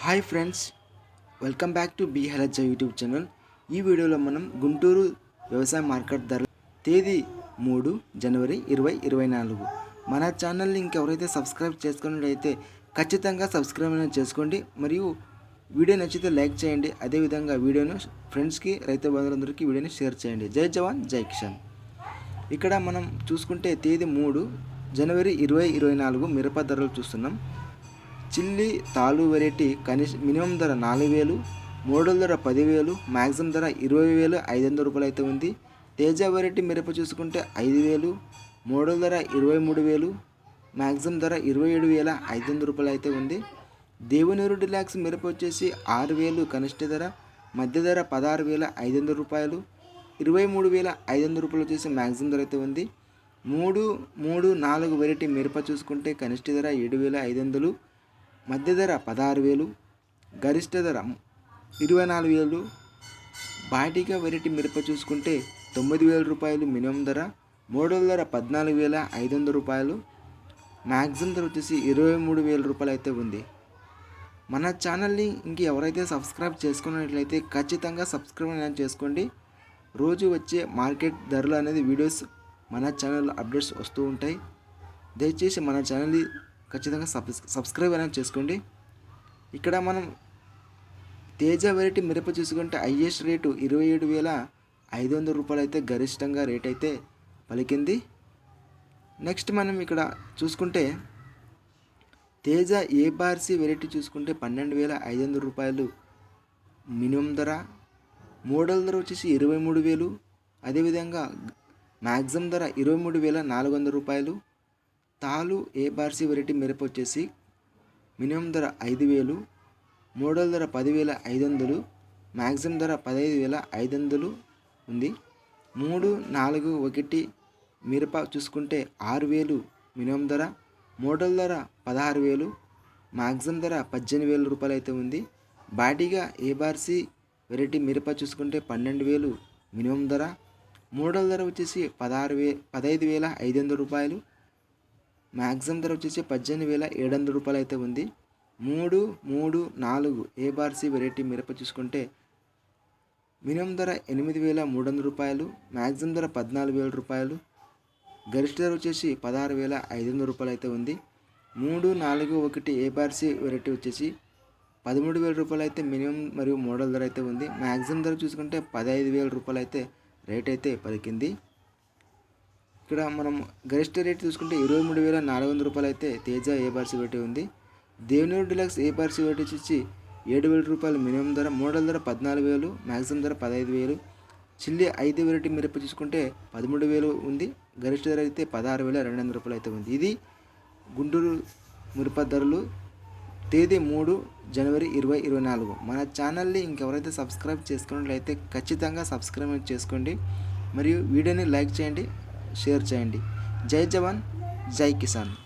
Hi friends welcome back to B YouTube channel. ఈ వీడియోలో మనం గుంటూరు వ్యవసాయ మార్కెట్ ధరలు తేదీ మూడు జనవరి ఇరవై ఇరవై నాలుగు. మన ఛానల్ని ఇంకెవరైతే సబ్స్క్రైబ్ చేసుకున్నట్లయితే ఖచ్చితంగా సబ్స్క్రైబ్ చేసుకోండి. మరియు వీడియో నచ్చితే లైక్ చేయండి. అదేవిధంగా వీడియోను ఫ్రెండ్స్కి రైతు బంధువులందరికీ వీడియోని షేర్ చేయండి. జై జవాన్ జై కిషన్ ఇక్కడ మనం చూసుకుంటే తేదీ మూడు జనవరి ఇరవై ఇరవై నాలుగు మిరప ధరలు చూస్తున్నాం. చిల్లి తాలు వెరైటీ కనిష్ మినిమం ధర నాలుగు వేలు మోడల్ ధర పదివేలు మ్యాక్సిమం ధర ఇరవై వేలు ఐదు వందల రూపాయలు అయితే ఉంది. తేజ వెరైటీ మిరప చూసుకుంటే ఐదు వేలు మోడల్ ధర ఇరవై మూడు వేలు మ్యాక్సిమం ధర ఇరవై ఏడు వేల ఐదు వందల రూపాయలు అయితే ఉంది. దేవునూరు డిలాక్స్ మిరప వచ్చేసి ఆరు వేలు కనిష్ట ధర మధ్య ధర పదహారు వేల ఐదు వందల రూపాయలు ఇరవై మూడు వేల ఐదు వందల రూపాయలు వచ్చేసి మ్యాక్సిమం ధర అయితే ఉంది. మూడు మూడు నాలుగు వెరైటీ మిరప చూసుకుంటే కనిష్ట ధర ఏడు వేల ఐదు వందలు మధ్య ధర పదహారు వేలు గరిష్ట ధర ఇరవై నాలుగు వేలు. బాటిగా వెరైటీ మిరప చూసుకుంటే తొమ్మిది వేల రూపాయలు మినిమం ధర మోడల్ ధర పద్నాలుగు వేల ఐదు వందల రూపాయలు. మ్యాక్సిమం ధర వచ్చేసి ఇరవై మూడు వేల రూపాయలు అయితే ఉంది. మన ఛానల్ని ఇంక ఎవరైతే సబ్స్క్రైబ్ చేసుకున్నట్లయితే ఖచ్చితంగా సబ్స్క్రైబ్ అనేది చేసుకోండి. రోజు వచ్చే మార్కెట్ ధరలు అనేది వీడియోస్ మన ఛానల్ అప్డేట్స్ వస్తూ ఉంటాయి. దయచేసి మన ఛానల్ని ఖచ్చితంగా సబ్స్ సబ్స్క్రైబ్ అనేది చేసుకోండి. ఇక్కడ మనం తేజ వెరైటీ మిరప చూసుకుంటే హైయెస్ట్ రేటు ఇరవై ఏడు వేల ఐదు వందల రూపాయలు అయితే గరిష్టంగా రేట్ అయితే పలికింది. నెక్స్ట్ మనం ఇక్కడ చూసుకుంటే తేజ ఏ వెరైటీ చూసుకుంటే పన్నెండు వేల ఐదు వందల రూపాయలు మినిమం ధర. మోడల్ ధర వచ్చేసి ఇరవై మూడు వేలు. అదేవిధంగా మ్యాక్సిమం ధర ఇరవై మూడు వేల నాలుగు వందల రూపాయలు. తాలు ఏబార్సీ వెరైటీ మిరప వచ్చేసి మినిమం ధర ఐదు వేలు మోడల్ ధర పదివేల ఐదు వందలు మ్యాక్సిమం ధర పదహైదు వేల ఐదు వందలు ఉంది. మూడు నాలుగు ఒకటి మిరప చూసుకుంటే ఆరు వేలు మినిమం ధర మోడల్ ధర పదహారు వేలు మ్యాక్సిమం ధర పద్దెనిమిది వేల రూపాయలు అయితే ఉంది బాడీగా ఏబార్సీ వెరైటీ మిరప చూసుకుంటే పన్నెండు వేలు మినిమం ధర మోడల్ ధర వచ్చేసి పదహారు వే పదహైదు వేల ఐదు వందల రూపాయలు మ్యాక్సిమం ధర వచ్చేసి పద్దెనిమిది వేల ఏడు వందల రూపాయలు అయితే ఉంది. మూడు మూడు నాలుగు ఏ బార్సీ వెరైటీ మిరప చూసుకుంటే మినిమం ధర ఎనిమిది వేల మూడు వందల రూపాయలు మ్యాక్సిమం ధర పద్నాలుగు వేల రూపాయలు గరిష్ట ధర వచ్చేసి పదహారు వేల ఐదు వందల రూపాయలు అయితే ఉంది. మూడు నాలుగు ఒకటి ఏ బార్సీ వెరైటీ వచ్చేసి పదమూడు వేల రూపాయలు అయితే మినిమం మరియు మోడల్ ధర అయితే ఉంది. మ్యాక్సిమం ధర చూసుకుంటే పదహైదు వేల రూపాయలు అయితే రేట్ అయితే పలికింది. ఇక్కడ మనం గరిష్ట రేట్ చూసుకుంటే ఇరవై మూడు వేల నాలుగు వందల రూపాయలు అయితే తేజ ఏ బార్సీ ఉంది. దేవనూరు డిలక్స్ ఏ బార్సీ వెరైటీ వచ్చి ఏడు వేల రూపాయలు మినిమం ధర మోడల్ ధర పద్నాలుగు వేలు మ్యాక్సిమం ధర పదహైదు వేలు. చిల్లి ఐదు వెరైటీ మిరప చూసుకుంటే పదమూడు వేలు ఉంది. గరిష్ట ధర అయితే పదహారు వేల రెండు వందల రూపాయలు అయితే ఉంది. ఇది గుంటూరు మిరప ధరలు తేదీ మూడు జనవరి ఇరవై ఇరవై నాలుగు. మన ఛానల్ని ఇంకెవరైతే సబ్స్క్రైబ్ చేసుకున్నట్లయితే ఖచ్చితంగా సబ్స్క్రైబ్ చేసుకోండి. మరియు వీడియోని లైక్ చేయండి. షేర్ చేయండి. జై జవాన్ జై కిసాన్.